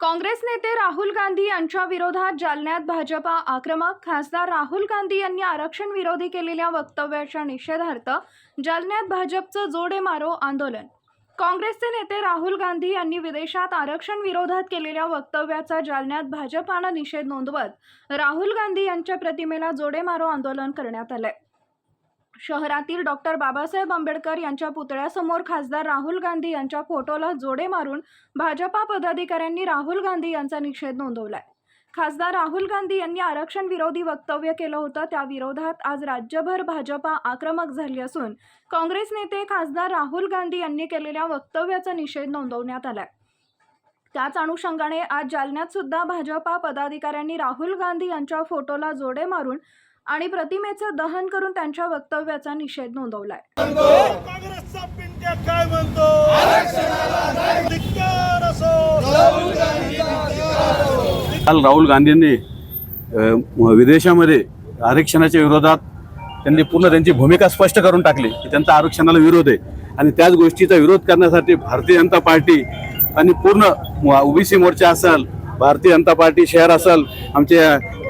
काँग्रेस नेते राहुल गांधी यांच्या विरोधात जालन्यात भाजपा आक्रमक. खासदार राहुल गांधी यांनी आरक्षण विरोधी केलेल्या वक्तव्याच्या निषेधार्थ जालन्यात भाजपचं जोडे मारो आंदोलन. काँग्रेसचे नेते राहुल गांधी यांनी विदेशात आरक्षण विरोधात केलेल्या वक्तव्याचा जालन्यात भाजपानं निषेध नोंदवत राहुल गांधी यांच्या प्रतिमेला जोडे मारो आंदोलन करण्यात आलंय. शहरातील डॉक्टर बाबासाहेब आंबेडकर यांच्या पुतळ्यासमोर खासदार राहुल गांधी यांच्या फोटोला जोडे मारून भाजपा पदाधिकाऱ्यांनी राहुल गांधी यांचा निषेध नोंदवलाय. खासदार राहुल गांधी यांनी आरक्षण विरोधी वक्तव्य केलं होतं. त्या विरोधात आज राज्यभर भाजपा आक्रमक झाली असून काँग्रेस नेते खासदार राहुल गांधी यांनी केलेल्या वक्तव्याचा निषेध नोंदवण्यात आलाय. त्याच अनुषंगाने आज जालन्यात सुद्धा भाजपा पदाधिकाऱ्यांनी राहुल गांधी यांच्या फोटोला जोडे मारून आणि प्रतिमेचं दहन करून त्यांच्या वक्तव्याचा निषेध नोंदवलाय. काल राहुल गांधींनी विदेशामध्ये आरक्षणाच्या विरोधात त्यांनी पूर्ण त्यांची भूमिका स्पष्ट करून टाकली की त्यांचा आरक्षणाला विरोध आहे. आणि त्याच गोष्टीचा विरोध करण्यासाठी भारतीय जनता पार्टी आणि पूर्ण ओबीसी मोर्चा असेल भारतीय जनता पार्टी शहर असेल आमचे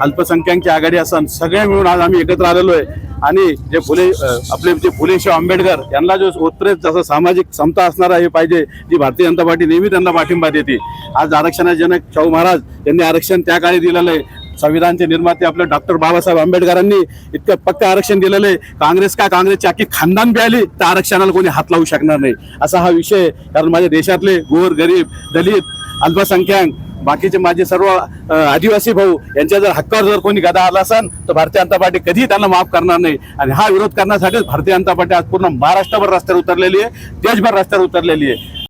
अल्पसंख्याकची आघाडी असेल सगळे मिळून आज आम्ही एकत्र आलेलो आहे. आणि जे फुले आपले जे फुलेशाह आंबेडकर यांना जो उत्तरेत जसं सामाजिक समता असणारा हे पाहिजे जी भारतीय जनता पार्टी नेहमी त्यांना पाठिंबा देते. आज आरक्षणाजनक शाहू महाराज यांनी आरक्षण त्या काळी दिलेलं आहे. संविधानचे निर्माते आपले डॉक्टर बाबासाहेब आंबेडकरांनी इतकं पक्क आरक्षण दिलेलं आहे. काँग्रेस का काँग्रेसची अख्खी खानदान मिळाली आली तर आरक्षणाला कोणी हात लावू शकणार नाही. असा हा विषय कारण माझ्या देशातले गोर गरीब दलित अल्पसंख्याक बाकीचे माझे सर्व आदिवासी भाऊ यांच्या जर हक्कावर जर कोणी गदा आला असेल तर भारतीय जनता पार्टी कधीही त्यांना माफ करणार नाही. आणि हा विरोध करण्यासाठीच भारतीय जनता पार्टी आज पूर्ण महाराष्ट्रभर रस्त्यावर उतरलेली आहे देशभर रस्त्यावर उतरलेली आहे.